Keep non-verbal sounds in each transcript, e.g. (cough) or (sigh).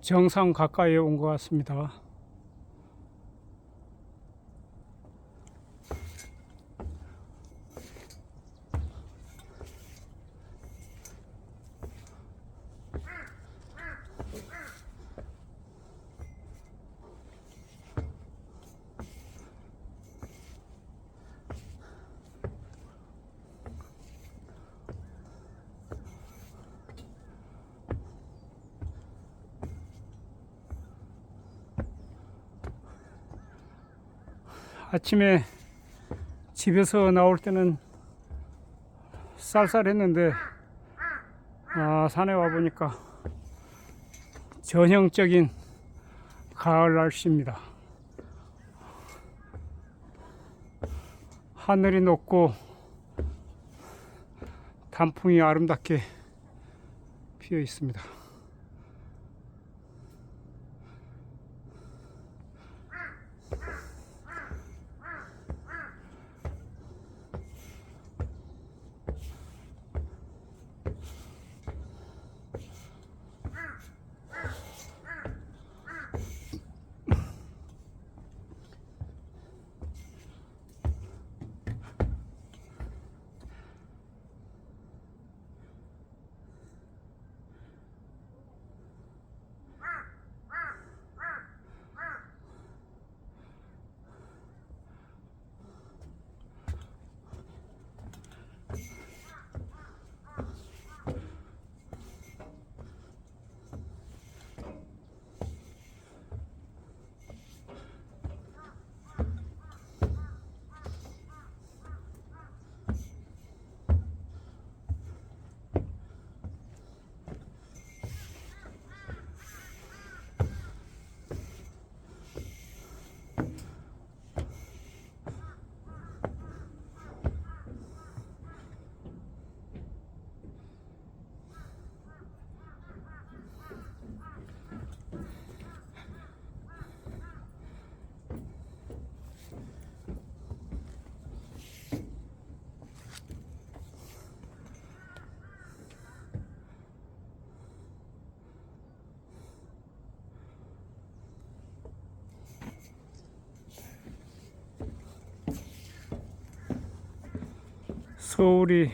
정상 가까이에 온것 같습니다. 아침에 집에서 나올 때는 쌀쌀했는데 아, 산에 와 보니까 전형적인 가을 날씨입니다. 하늘이 높고 단풍이 아름답게 피어 있습니다. 서울이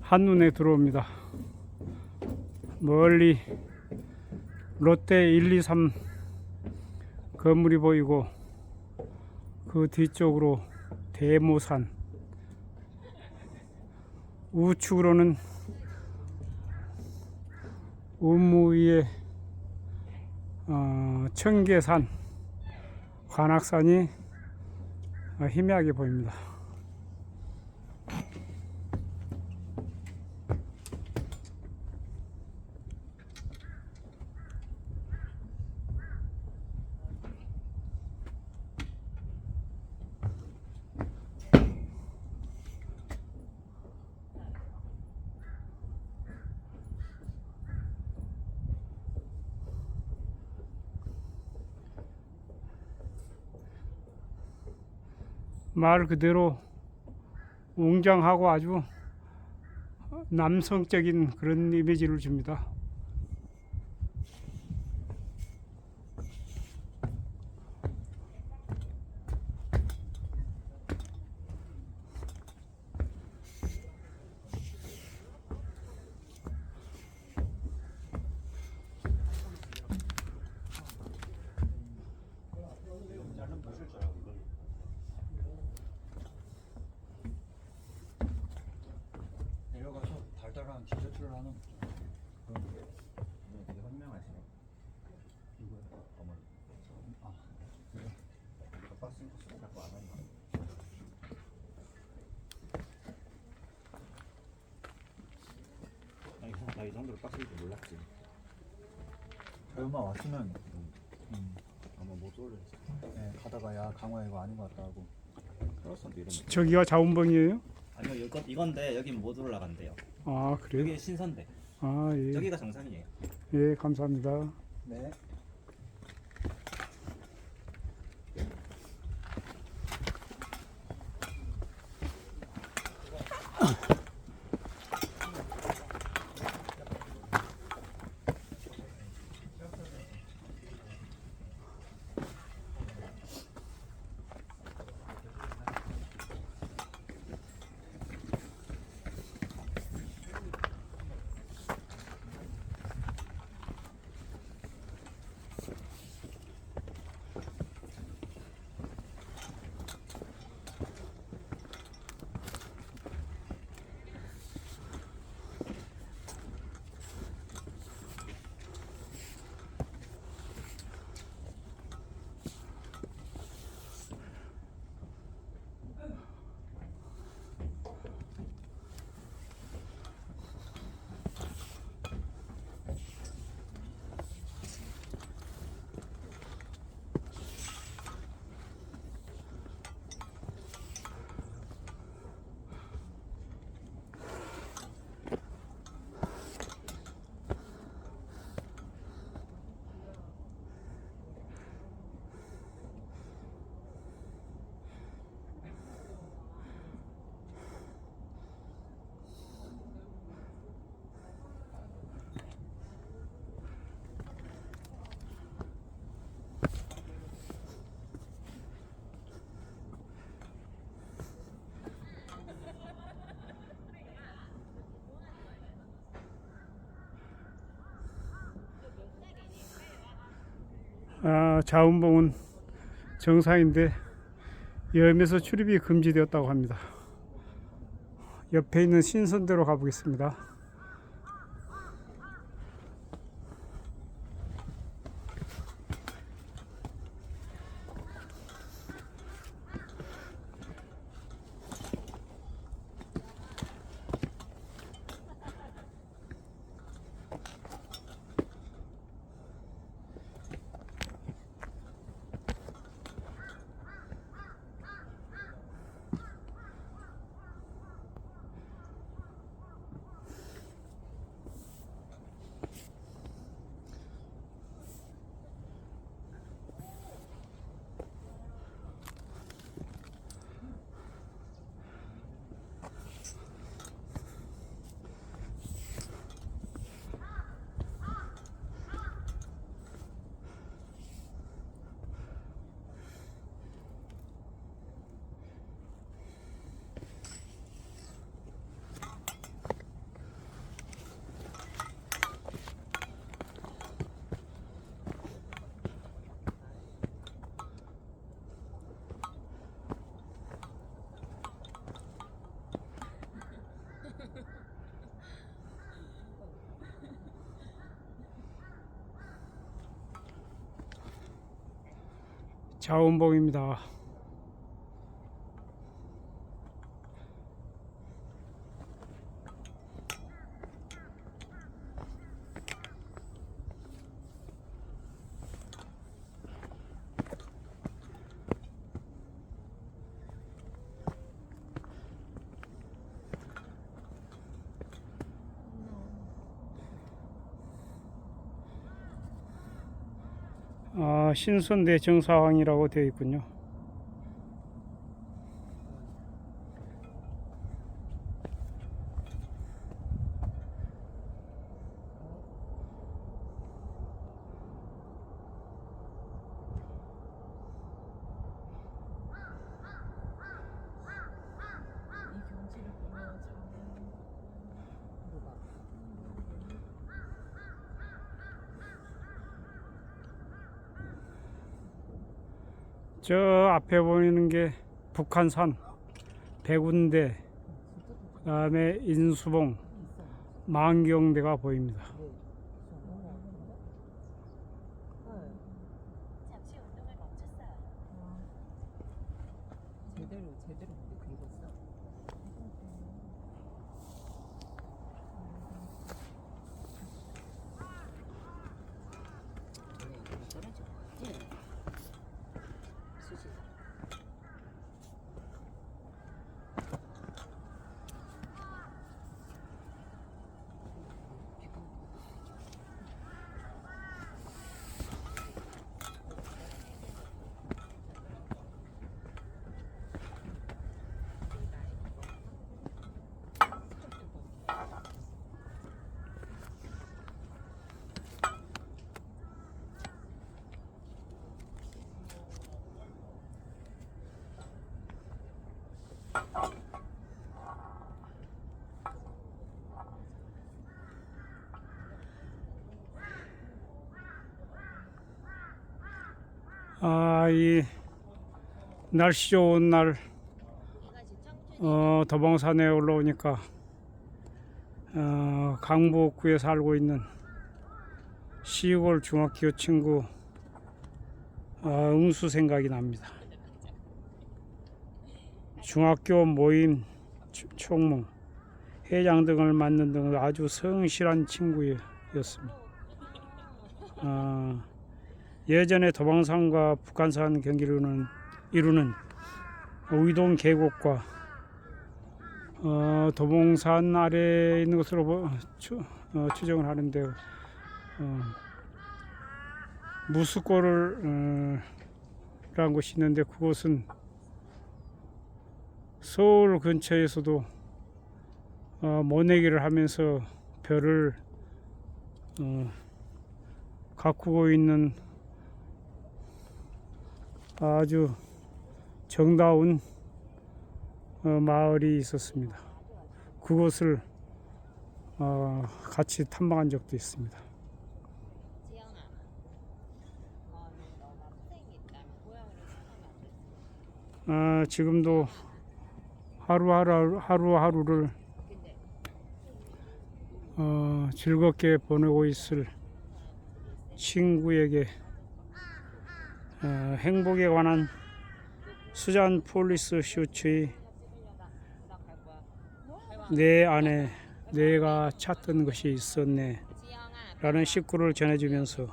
한눈에 들어옵니다. 멀리 롯데 1, 2, 3 건물이 보이고 그 뒤쪽으로 대모산 우측으로는 우무위의 어, 청계산 관악산이 어, 희미하게 보입니다. 말 그대로 웅장하고 아주 남성적인 그런 이미지를 줍니다. 달달한 디저트를 하는 그런 게 되게 현명하시네. 이거요? 어머니. 아, 그래? 박스인 거 쓰고 자꾸 안 한다. 나이 정도로 빡셀 줄 몰랐지. 얼마 왔으면 음, 아마 못 올렸어. 네, 가다가 야 강화 이거 아닌 것 같다 하고. 크로스도 이런. 저기가 자원봉이에요? 아니요 이건 이건데 여긴 못 올라간대요. 아 그래요? 여기 신선대. 아 예, 저기가 정상이에요. 예 감사합니다. 네. 아, 자운봉은 정상인데 염에서 출입이 금지되었다고 합니다. 옆에 있는 신선대로 가보겠습니다. 자운봉입니다. 아, 신선대 정사항이라고 되어 있군요. 이 경치를 보면 참 뭐가 저 앞에 보이는 게 북한산, 백운대, 그 다음에 인수봉, 만경대가 보입니다. 잠시 운동을 멈췄어요. 제대로 제대로 긁었어. 떨어져. 예. 수지. 아, 이 날씨 좋은 날 어, 도봉산에 올라오니까 어, 강북구에 살고 있는 시골 중학교 친구 어, 응수 생각이 납니다. 중학교 모임, 초- 총무, 회장 등을 맡는 등 아주 성실한 친구였습니다. 어, 예전에 도봉산과 북한산 경기를 이루는 의동 계곡과 어, 도봉산 아래에 있는 것으로 어, 추정을 하는데 어, 무스골을 어, 라는 곳이 있는데 그곳은 서울 근처에서도 어, 모내기를 하면서 별을 어, 가꾸고 있는 아주 정다운 어, 마을이 있었습니다. 그곳을 어, 같이 탐방한 적도 있습니다. 아, 지금도 하루하루 하루하루를 어, 즐겁게 보내고 있을 친구에게 어, 행복에 관한 수잔 폴리스 슈츠의 내 안에 내가 찾던 것이 있었네. 라는 식구를 전해주면서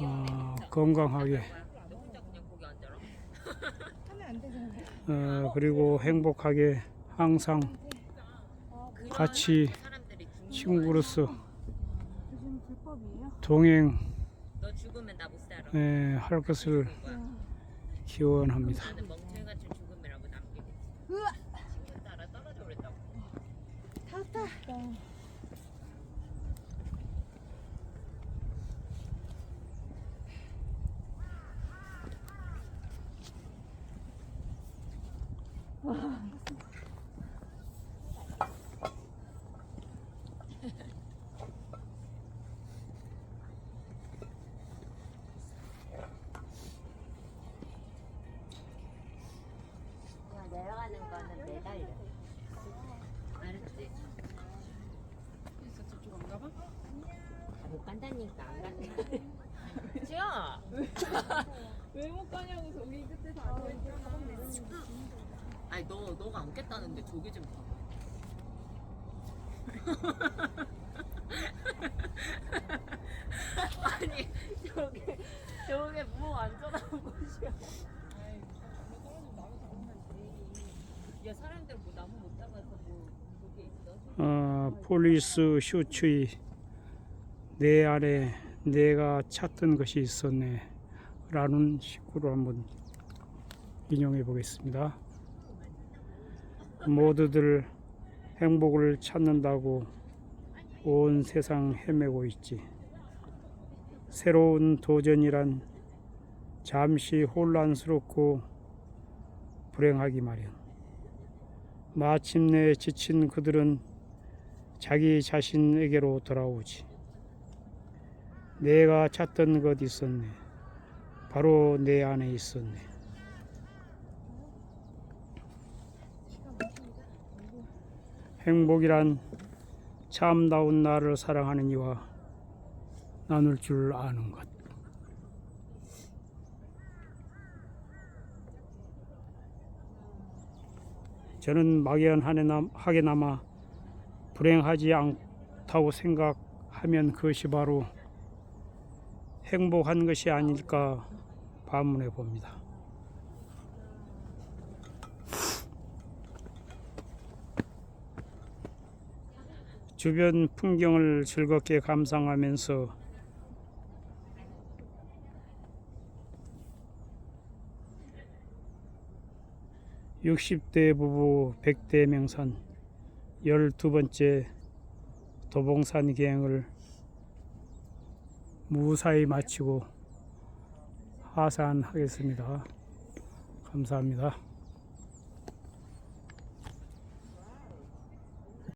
어, 건강하게. 어, 그리고 행복하게 항상 같이 친구로서 동행 에, 할 것을 기원합니다. 떨어져 버렸다고. 그냥 내려가는 거는 매달려. 알았지? 못 간다니까 안 간다. 지영아. 왜 못 가냐고 저기 끝에 다 아니 너 너가 안 깼다는데 저기 좀 봐. (laughs) 아니 저게 저게 뭐 안전한 곳이야. 야 사람들 뭐 나무 못 잡아서 뭐 그게 있어? 어, 폴리스 슈츠의 내 안에 내가 찾던 것이 있었네 라는 식으로 한번 인용해 보겠습니다. 모두들 행복을 찾는다고 온 세상 헤매고 있지. 새로운 도전이란 잠시 혼란스럽고 불행하기 마련. 마침내 지친 그들은 자기 자신에게로 돌아오지. 내가 찾던 것 있었네. 바로 내 안에 있었네. 행복이란 참다운 나를 사랑하는 이와 나눌 줄 아는 것. 저는 막연하게 남아 불행하지 않다고 생각하면 그것이 바로 행복한 것이 아닐까 반문해 봅니다. 주변 풍경을 즐겁게 감상하면서 (60대) 부부 (100대) 명산 열두 번째 도봉산 기행을 무사히 마치고 하산하겠습니다. 감사합니다.